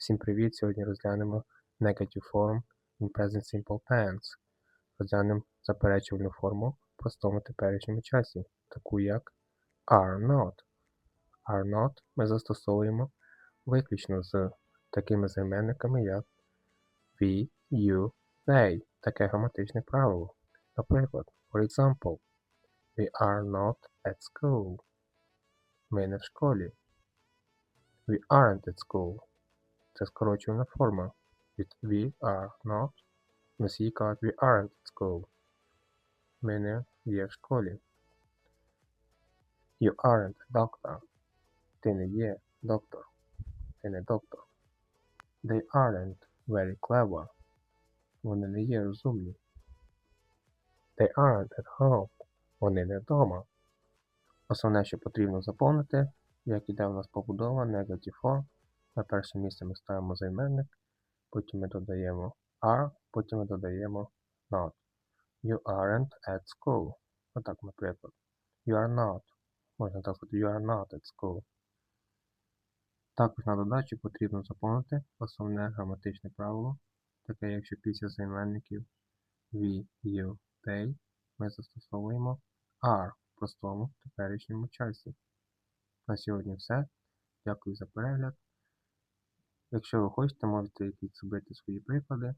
Всім привіт! Сьогодні розглянемо negative form in present simple tense. Розглянемо заперечувальну форму в простому теперішньому часі, таку як are not. Are not ми застосовуємо виключно з такими займенниками, як we, you, they. Таке граматичне правило. Наприклад, for example, we are not at school. Ми не в школі. We aren't at school. Це скорочувана форма від we are not. Носії кажуть we aren't at school. Ми не є в школі. You aren't a doctor. Ти не є доктор. Ти не доктор. They aren't very clever. Вони не є розумні. They aren't at home. Вони не вдома. Основне, що потрібно заповнити, як іде у нас побудова, negative form. На перше місце ми ставимо займенник, потім ми додаємо are, потім ми додаємо not. You aren't at school. Отак, наприклад. You are not. Можна так сказати, you are not at school. Також на додачу потрібно заповнити основне граматичне правило, таке, якщо після займенників we, you, they ми застосовуємо are в простому теперішньому часі. На сьогодні все. Дякую за перегляд. Якщо ви хочете, можете якісь свої приклади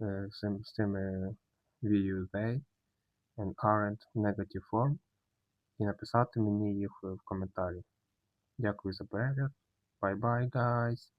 е, з цими VU they and aren't negative form і написати мені їх в коментарі. Дякую за перегляд. Bye bye, guys!